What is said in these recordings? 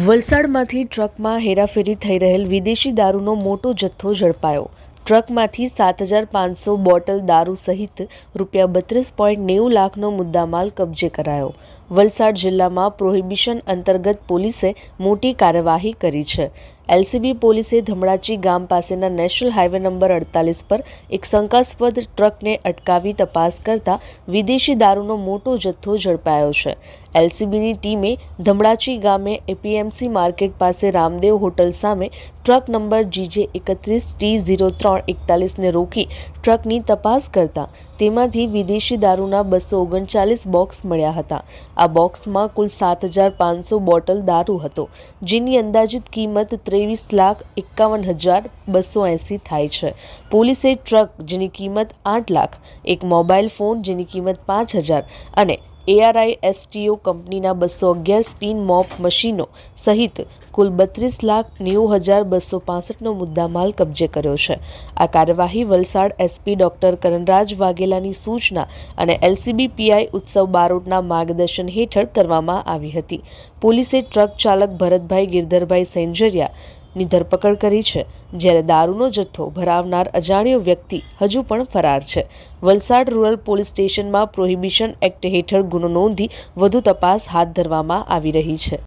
વલસાડમાંથી ટ્રકમાં હેરાફેરી થઈ રહેલ વિદેશી દારૂનો મોટો જથ્થો ઝડપાયો. ટ્રકમાંથી સાત હજાર પાંચસો બોટલ દારૂ સહિત રૂપિયા બત્રીસ પોઈન્ટ નેવું લાખનો મુદ્દામાલ કબજે કરાયો. વલસાડ જિલ્લામાં પ્રોહિબિશન અંતર્ગત પોલીસે મોટી કાર્યવાહી કરી છે. એલસીબી પોલીસે ધમડાચી ગામ પાસેના નેશનલ હાઇવે નંબર અડતાલીસ પર એક શંકાસ્પદ ટ્રકને અટકાવી તપાસ કરતા વિદેશી દારૂનો મોટો જથ્થો ઝડપાયો છે. એલસીબીની ટીમે ધમડાચી ગામે એપીએમસી માર્કેટ પાસે રામદેવ હોટલ સામે ટ્રક નંબર જીજે એકત્રીસ ટી ઝીરો ત્રણ એકતાલીસને રોકી ટ્રકની તપાસ કરતા તેમાંથી વિદેશી દારૂના બસો ઓગણચાલીસ બોક્સ મળ્યા હતા. આ બોક્સમાં કુલ સાત હજાર પાંચસો બોટલ દારૂ હતો, જેની અંદાજિત કિંમત ત્રેવીસ લાખ એકાવન હજાર બસો એંસી થાય છે. પોલીસે ટ્રક જેની કિંમત આઠ લાખ, એક મોબાઈલ ફોન જેની કિંમત પાંચ હજાર અને એઆરઆઈ, એસટીઓ કંપનીના બસો અગિયાર સ્પિન મોપ મશીનો સહિત કુલ બત્રીસ લાખ નેવું હજાર બસો પાસઠનો મુદ્દામાલ કબજે કર્યો છે. આ કાર્યવાહી વલસાડ એસપી ડોક્ટર કરણરાજ વાઘેલાની સૂચના અને એલસીબી પીઆઈ ઉત્સવ બારોટના માર્ગદર્શન હેઠળ કરવામાં આવી હતી. પોલીસે ટ્રક ચાલક ભરતભાઈ ગિરધરભાઈ સેંજરિયા ની ધરપકડ કરી છે. જ્યારે દારૂનો જથ્થો ભરાવનાર અજાણ્યો વ્યક્તિ હજુ પણ ફરાર છે. વલસાડ રૂરલ પોલીસ સ્ટેશનમાં પ્રોહિબિશન એક્ટ હેઠળ ગુનો નોંધી વધુ તપાસ હાથ ધરવામાં આવી રહી છે.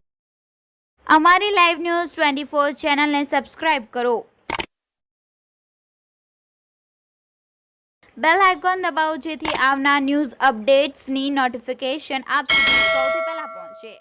અમારી લાઈવ ન્યૂઝ ટ્વેન્ટી ફોર ચેનલને સબસ્ક્રાઇબ કરો. બેલ આઇકોન દબાવો જેથી આવનાર ન્યૂઝ અપડેટ્સની નોટિફિકેશન આપ સુધી સૌથી પહેલા પહોંચે.